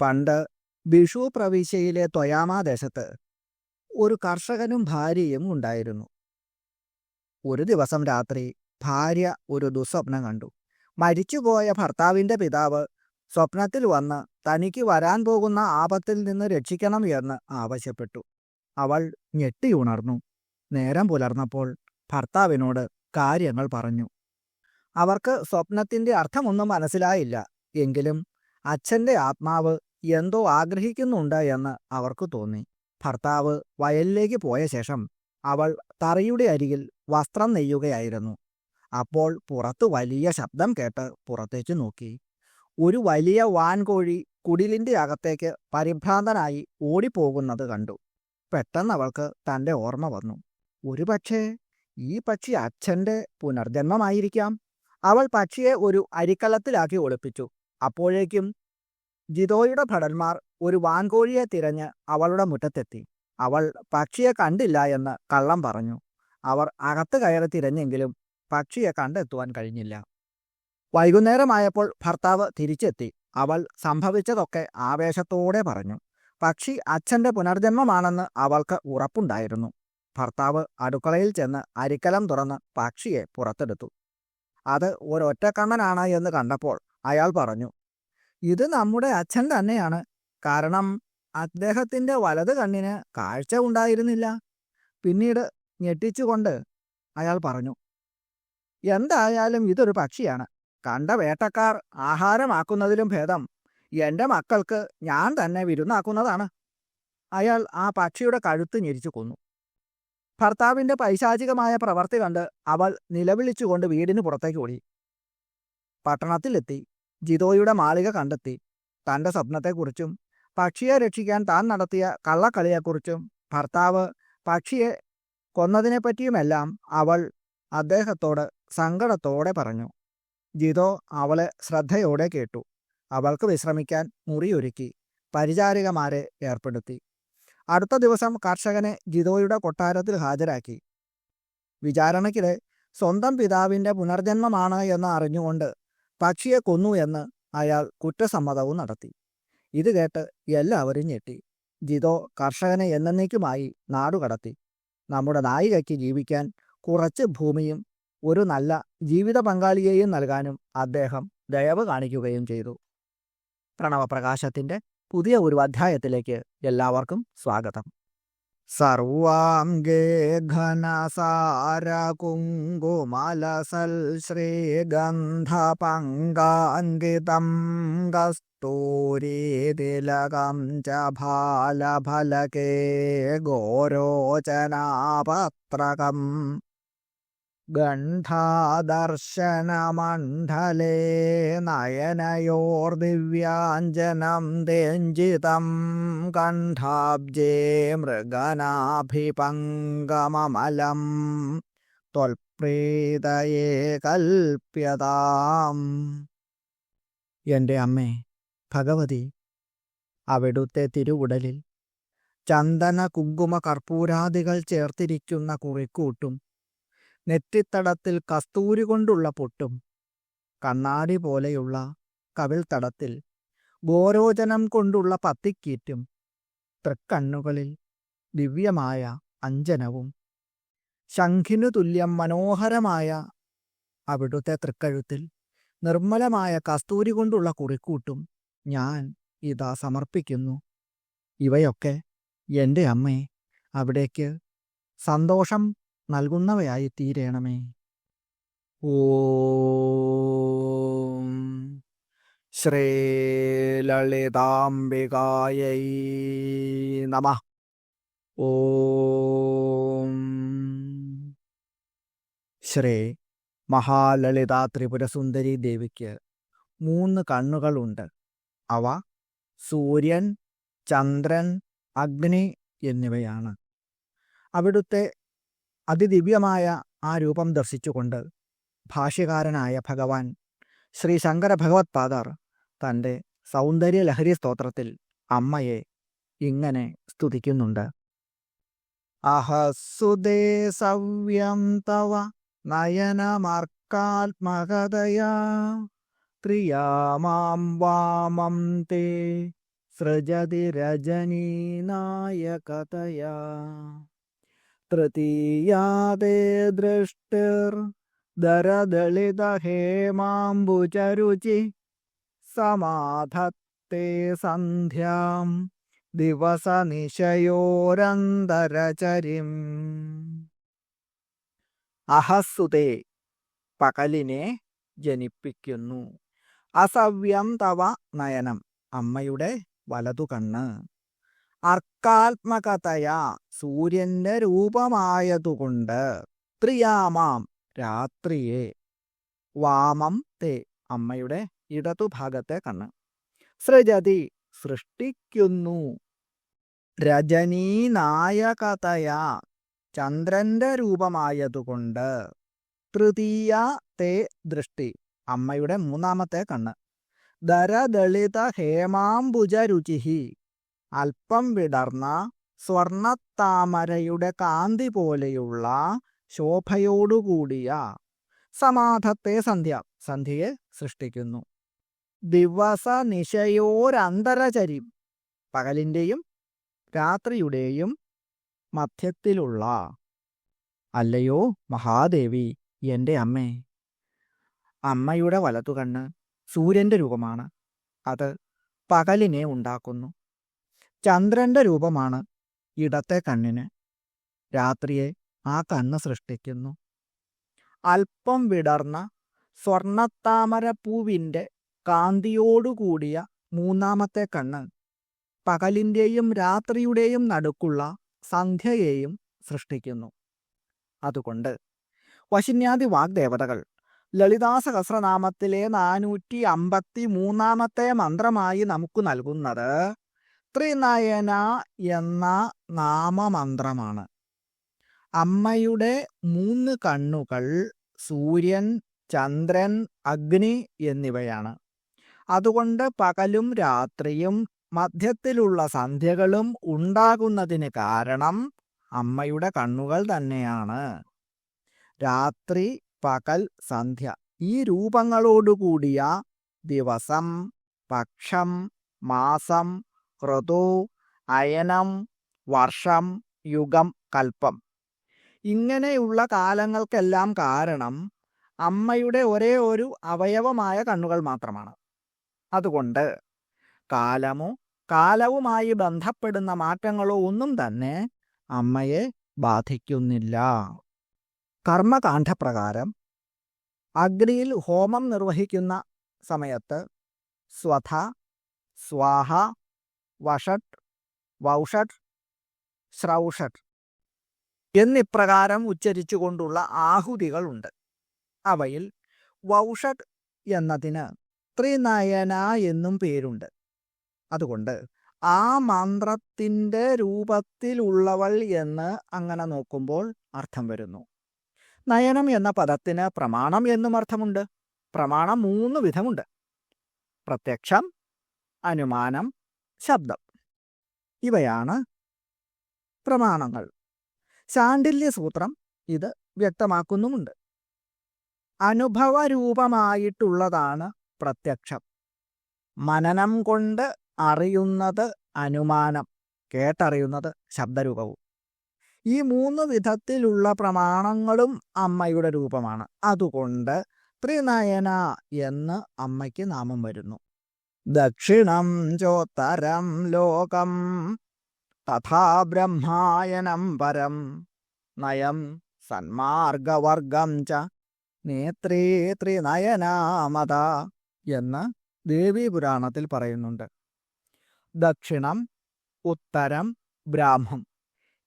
പണ്ട് ബിഷു പ്രവിശ്യയിലെ ദേശത്ത് ഒരു കർഷകനും ഭാര്യയും ഉണ്ടായിരുന്നു. ഒരു ദിവസം രാത്രി ഭാര്യ ഒരു ദുസ്വപ്നം കണ്ടു. മരിച്ചുപോയ ഭർത്താവിന്റെ പിതാവ് സ്വപ്നത്തിൽ വന്ന് തനിക്ക് വരാൻ പോകുന്ന ആപത്തിൽ നിന്ന് രക്ഷിക്കണം എന്ന് ആവശ്യപ്പെട്ടു. അവൾ ഞെട്ടി ഉണർന്നു. നേരം പുലർന്നപ്പോൾ ഭർത്താവിനോട് കാര്യങ്ങൾ പറഞ്ഞു. അവർക്ക് സ്വപ്നത്തിന്റെ അർത്ഥമൊന്നും മനസ്സിലായില്ല. എങ്കിലും അച്ഛന്റെ ആത്മാവ് എന്തോ ആഗ്രഹിക്കുന്നുണ്ട് എന്ന് അവർക്ക് തോന്നി. ഭർത്താവ് വയലിലേക്ക് പോയ ശേഷം അവൾ തറയുടെ അരികിൽ വസ്ത്രം നെയ്യുകയായിരുന്നു. അപ്പോൾ പുറത്ത് വലിയ ശബ്ദം കേട്ട് പുറത്തേക്ക് നോക്കി. ഒരു വലിയ വാൻകോഴി കുടിലിന്റെ അകത്തേക്ക് പരിഭ്രാന്തനായി ഓടിപ്പോകുന്നത് കണ്ടു. പെട്ടെന്ന് അവൾക്ക് തന്റെ ഓർമ്മ വന്നു. ഒരുപക്ഷേ ഈ പക്ഷി അച്ഛന്റെ പുനർജന്മമായിരിക്കാം. അവൾ പക്ഷിയെ ഒരു അരിക്കലത്തിലാക്കി ഒളിപ്പിച്ചു. അപ്പോഴേക്കും ജിതോയുടെ ഭടന്മാർ ഒരു വാൻകോഴിയെ തിരഞ്ഞ് അവളുടെ മുറ്റത്തെത്തി. അവൾ പക്ഷിയെ കണ്ടില്ല എന്ന് കള്ളം പറഞ്ഞു. അവർ അകത്ത് കയറി തിരഞ്ഞെങ്കിലും പക്ഷിയെ കണ്ടെത്തുവാൻ കഴിഞ്ഞില്ല. വൈകുന്നേരമായപ്പോൾ ഭർത്താവ് തിരിച്ചെത്തി. അവൾ സംഭവിച്ചതൊക്കെ ആവേശത്തോടെ പറഞ്ഞു. പക്ഷി അച്ഛന്റെ പുനർജന്മമാണെന്ന് അവൾക്ക് ഉറപ്പുണ്ടായിരുന്നു. ഭർത്താവ് അടുക്കളയിൽ ചെന്ന് അരിക്കലം തുറന്ന് പക്ഷിയെ പുറത്തെടുത്തു. അത് ഒരൊറ്റക്കണ്ണനാണ് എന്ന് കണ്ടപ്പോൾ അയാൾ പറഞ്ഞു ഇത് നമ്മുടെ അച്ഛൻ തന്നെയാണ്. കാരണം അദ്ദേഹത്തിന്റെ വലത് കണ്ണിന് കാഴ്ച ഉണ്ടായിരുന്നില്ല. പിന്നീട് ഞെട്ടിച്ചുകൊണ്ട് അയാൾ പറഞ്ഞു എന്തായാലും ഇതൊരു പക്ഷിയാണ്. കണ്ട വേട്ടക്കാർ ആഹാരമാക്കുന്നതിലും ഭേദം. എന്റെ മക്കൾക്ക് ഞാൻ തന്നെ വിരുന്നാക്കുന്നതാണ്. അയാൾ ആ പക്ഷിയുടെ കഴുത്ത് ഞെരിച്ചു കൊന്നു. ഭർത്താവിന്റെ പൈശാചികമായ പ്രവർത്തി കണ്ട് അവൾ നിലവിളിച്ചുകൊണ്ട് വീടിന് പുറത്തേക്ക് ഓടി. പട്ടണത്തിലെത്തി. ജിതോയുടെ മാളിക കണ്ടെത്തി. തന്റെ സ്വപ്നത്തെക്കുറിച്ചും പക്ഷിയെ രക്ഷിക്കാൻ താൻ നടത്തിയ കള്ളക്കളിയെക്കുറിച്ചും ഭർത്താവ് പക്ഷിയെ കൊന്നതിനെപ്പറ്റിയുമെല്ലാം അവൾ അദ്ദേഹത്തോട് സങ്കടത്തോടെ പറഞ്ഞു. ജിതോ അവളെ ശ്രദ്ധയോടെ കേട്ടു. അവൾക്ക് വിശ്രമിക്കാൻ മുറിയൊരുക്കി പരിചാരികമാരെ ഏർപ്പെടുത്തി. അടുത്ത ദിവസം കർഷകനെ ജിതോയുടെ കൊട്ടാരത്തിൽ ഹാജരാക്കി. വിചാരണയ്ക്കിടെ സ്വന്തം പിതാവിന്റെ പുനർജന്മമാണ് എന്ന് അറിഞ്ഞുകൊണ്ട് പക്ഷിയെ കൊന്നു എന്ന് അയാൾ കുറ്റസമ്മതവും നടത്തി. ഇത് കേട്ട് എല്ലാവരും ഞെട്ടി. ജിതോ കർഷകനെ എന്നേക്കുമായി നാടുകടത്തി. നമ്മുടെ നായികയ്ക്ക് ജീവിക്കാൻ കുറച്ച് ഭൂമിയും ഒരു നല്ല ജീവിത പങ്കാളിയെയും നൽകാനും അദ്ദേഹം ദയവ് കാണിക്കുകയും ചെയ്തു. പ്രണവപ്രകാശത്തിന്റെ പുതിയ ഒരു അധ്യായത്തിലേക്ക് എല്ലാവർക്കും സ്വാഗതം. സർവാംഗേ ഘനസാരകുങ്കുമലസൽ ശ്രീഗന്ധപങ്കാങ്കിതം കസ്തൂരീതിലകം ച ഫാലഫലകേ ഗോരോചനാപത്രകം. ഗണ്ഠാദർശനമണ്ഡലേ നയനയോർദിവ്യാഞ്ജനം തേഞ്ചിതം കണ്ഠാബ്ജേ മൃഗനാഭിപങ്കമമലം ത്വൽപ്രീതയേ കൽപ്യതാം. എന്റെ അമ്മേ ഭഗവതി അവിടുത്തെ തിരുവുടലിൽ ചന്ദന കുങ്കുമ കർപ്പൂരാദികൾ ചേർത്തിരിക്കുന്ന കുറിക്കൂട്ടും നെറ്റിത്തടത്തിൽ കസ്തൂരി കൊണ്ടുള്ള പൊട്ടും. കണ്ണാടി പോലെയുള്ള കവിൾത്തടത്തിൽ ഗോരോചനം കൊണ്ടുള്ള പത്തിക്കീറ്റും തൃക്കണ്ണുകളിൽ ദിവ്യമായ അഞ്ജനവും. ശംഖിനു തുല്യം മനോഹരമായ അവിടുത്തെ തൃക്കഴുത്തിൽ നിർമ്മലമായ കസ്തൂരി കൊണ്ടുള്ള കുറിക്കൂട്ടും ഞാൻ ഇതാ സമർപ്പിക്കുന്നു. ഇവയൊക്കെ എന്റെ അമ്മേ അവിടേക്ക് സന്തോഷം നൽകുന്നവയായി തീരണമേ ഓം ശ്രീലളിതാംബികായൈ നമ. ഓം ശ്രീ മഹാലളിതാ ത്രിപുരസുന്ദരി ദേവിക്ക് മൂന്ന് കണ്ണുകളുണ്ട്. അവ സൂര്യൻ ചന്ദ്രൻ അഗ്നി എന്നിവയാണ്. അവിടുത്തെ അതിദിവ്യമായ ആ രൂപം ദർശിച്ചുകൊണ്ട് ഭാഷ്യകാരനായ ഭഗവാൻ ശ്രീ ശങ്കര ഭഗവത്പാദർ തന്റെ സൗന്ദര്യ ലഹരി സ്തോത്രത്തിൽ അമ്മയെ ഇങ്ങനെ സ്തുതിക്കുന്നുണ്ട്. അഹസുദേ സവ്യം തവ നയനമർക്കാത്മകതയാ ത്രിയാമാം വാമം തേ സൃജതി രജനീനായകതയാ ദരദളിത ഹേമാംബുചരുചി സമാധത്തെ സന്ധ്യം ദിവസനിശയോരന്തരചരിം. അഹസ്സുതേ പകലിനെ ജനിപ്പിക്കുന്നു. അസവ്യം തവ നയനം അമ്മയുടെ വലതു കണ്ണ് അർക്കാത്മകതയാ സൂര്യന്റെ രൂപമായതുകൊണ്ട് ത്രിയാമാം രാത്രിയെ. വാമം തേ അമ്മയുടെ ഇടതുഭാഗത്തെ കണ്ണ്. സൃജതി സൃഷ്ടിക്കുന്നു. രജനീനായകതയാ ചന്ദ്രന്റെ രൂപമായതുകൊണ്ട് തൃതീയ തേ ദൃഷ്ടി അമ്മയുടെ മൂന്നാമത്തെ കണ്ണ്. ദരദളിത ഹേമാംബുജ രുചിഹി അല്പം വിടർന്ന സ്വർണത്താമരയുടെ കാന്തി പോലെയുള്ള ശോഭയോടുകൂടിയ സമാധത്തെ സന്ധ്യ സന്ധ്യയെ സൃഷ്ടിക്കുന്നു. ദിവസ നിശയോരന്തരചരിം പകലിന്റെയും രാത്രിയുടെയും മധ്യത്തിലുള്ള അല്ലയോ മഹാദേവി എന്റെ അമ്മേ. അമ്മയുടെ വലതുകണ്ണ് സൂര്യന്റെ രൂപമാണ്. അത് പകലിനെ ഉണ്ടാക്കുന്നു. ചന്ദ്രന്റെ രൂപമാണ് ഇടത്തെ കണ്ണിന്. രാത്രിയെ ആ കണ്ണ് സൃഷ്ടിക്കുന്നു. അല്പം വിടർന്ന സ്വർണത്താമര പൂവിന്റെ കാന്തിയോടുകൂടിയ മൂന്നാമത്തെ കണ്ണ് പകലിന്റെയും രാത്രിയുടെയും നടുക്കുള്ള സന്ധ്യയെയും സൃഷ്ടിക്കുന്നു. അതുകൊണ്ട് വശിന്യാദി വാഗ്ദേവതകൾ ലളിതാ സഹസ്രനാമത്തിലെ നാനൂറ്റി അമ്പത്തി മൂന്നാമത്തെ മന്ത്രമായി നമുക്ക് നൽകുന്നത് ത്രിനയന എന്ന നാമമന്ത്രമാണ്. അമ്മയുടെ മൂന്ന് കണ്ണുകൾ സൂര്യൻ ചന്ദ്രൻ അഗ്നി എന്നിവയാണ്. അതുകൊണ്ട് പകലും രാത്രിയും മധ്യത്തിലുള്ള സന്ധ്യകളും ഉണ്ടാകുന്നതിന് കാരണം അമ്മയുടെ കണ്ണുകൾ തന്നെയാണ്. രാത്രി പകൽ സന്ധ്യ ഈ രൂപങ്ങളോടുകൂടിയ ദിവസം പക്ഷം മാസം ഋതു അയനം വർഷം യുഗം കൽപ്പം. ഇങ്ങനെയുള്ള കാലങ്ങൾക്കെല്ലാം കാരണം അമ്മയുടെ ഒരേ ഒരു അവയവമായ കണ്ണുകൾ മാത്രമാണ്. അതുകൊണ്ട് കാലമോ കാലവുമായി ബന്ധപ്പെടുന്ന മാറ്റങ്ങളോ ഒന്നും തന്നെ അമ്മയെ ബാധിക്കുന്നില്ല. കർമ്മകാന്ഡപ്രകാരം അഗ്നിയിൽ ഹോമം നിർവഹിക്കുന്ന സമയത്ത് സ്വധ സ്വാഹ വഷട്ട് വൗഷട്ട് ശ്രൗഷട്ട് എന്നിപ്രകാരം ഉച്ചരിച്ചുകൊണ്ടുള്ള ആഹുതികളുണ്ട്. അവയിൽ വൗഷട്ട് എന്നതിന് ത്രിനയന എന്നും പേരുണ്ട്. അതുകൊണ്ട് ആ മന്ത്രത്തിന്റെ രൂപത്തിലുള്ളവൾ എന്ന് അങ്ങനെ നോക്കുമ്പോൾ അർത്ഥം വരുന്നു. നയനം എന്ന പദത്തിന് പ്രമാണം എന്നും അർത്ഥമുണ്ട്. പ്രമാണം മൂന്ന് വിധമുണ്ട്. പ്രത്യക്ഷം അനുമാനം ശബ്ദം. ഇവയാണ് പ്രമാണങ്ങൾ. ശാണ്ഡില്യ സൂത്രം ഇത് വ്യക്തമാക്കുന്നുമുണ്ട്. അനുഭവരൂപമായിട്ടുള്ളതാണ് പ്രത്യക്ഷം. മനനം കൊണ്ട് അറിയുന്നത് അനുമാനം കേട്ടറിയുന്നത് ശബ്ദരൂപവും. ഈ മൂന്ന് വിധത്തിലുള്ള പ്രമാണങ്ങളും അമ്മയുടെ രൂപമാണ്. അതുകൊണ്ട് ത്രിനയന എന്ന് അമ്മയ്ക്ക് നാമം വരുന്നു. ദക്ഷിണം ചോത്തരം ലോകം തഥാ ബ്രഹ്മായനം പരം നയം സന്മാർഗവർഗം ച നേത്രേ ത്രിനയനാമത എന്ന് ദേവീപുരാണത്തിൽ പറയുന്നുണ്ട്. ദക്ഷിണം ഉത്തരം ബ്രാഹ്മം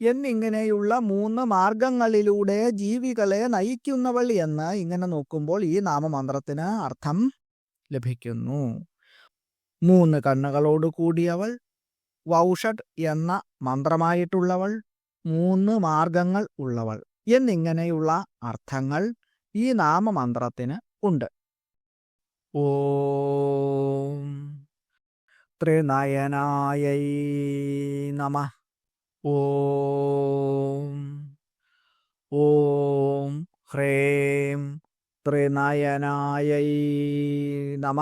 എന്നിങ്ങനെയുള്ള മൂന്ന് മാർഗങ്ങളിലൂടെ ജീവികളെ നയിക്കുന്നവൾ എന്ന് ഇങ്ങനെ നോക്കുമ്പോൾ ഈ നാമമന്ത്രത്തിന് അർത്ഥം ലഭിക്കുന്നു. മൂന്ന് കണ്ണുകളോട് കൂടിയവൾ വൗഷഡ് എന്ന മന്ത്രമായിട്ടുള്ളവൾ മൂന്ന് മാർഗങ്ങൾ ഉള്ളവൾ എന്നിങ്ങനെയുള്ള അർത്ഥങ്ങൾ ഈ നാമമന്ത്രത്തിന് ഉണ്ട്. ഓം ത്രിനയനായൈ നമ. ഓം ഓം ഹ്രേം ത്രിനയനായൈ നമ.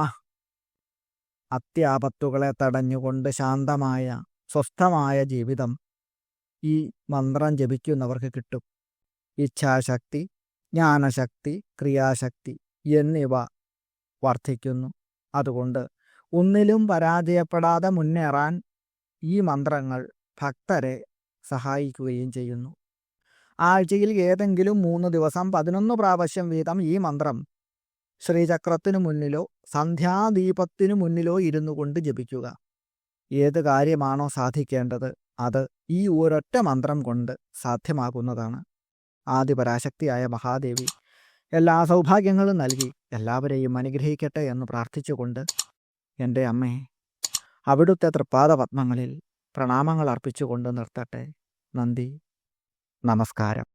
അത്യാപത്തുകളെ തടഞ്ഞുകൊണ്ട് ശാന്തമായ സ്വസ്ഥമായ ജീവിതം ഈ മന്ത്രം ജപിക്കുന്നവർക്ക് കിട്ടും. ഇച്ഛാശക്തി ജ്ഞാനശക്തി ക്രിയാശക്തി എന്നിവ വർദ്ധിക്കുന്നു. അതുകൊണ്ട് ഒന്നിലും പരാജയപ്പെടാതെ മുന്നേറാൻ ഈ മന്ത്രങ്ങൾ ഭക്തരെ സഹായിക്കുകയും ചെയ്യുന്നു. ആഴ്ചയിൽ ഏതെങ്കിലും മൂന്ന് ദിവസം പതിനൊന്ന് പ്രാവശ്യം വീതം ഈ മന്ത്രം ശ്രീചക്രത്തിനു മുന്നിലോ സന്ധ്യാദീപത്തിനു മുന്നിലോ ഇരുന്നു കൊണ്ട് ജപിക്കുക. ഏത് കാര്യമാണോ സാധിക്കേണ്ടത് അത് ഈ ഒരൊറ്റ മന്ത്രം കൊണ്ട് സാധ്യമാകുന്നതാണ്. ആദിപരാശക്തിയായ മഹാദേവി എല്ലാ സൗഭാഗ്യങ്ങളും നൽകി എല്ലാവരെയും അനുഗ്രഹിക്കട്ടെ എന്ന് പ്രാർത്ഥിച്ചുകൊണ്ട് എന്റെ അമ്മേ അവിടുത്തെ തൃപ്പാദ പത്മങ്ങളിൽ പ്രണാമങ്ങൾ അർപ്പിച്ചുകൊണ്ട് നിർത്തട്ടെ. നന്ദി. നമസ്കാരം.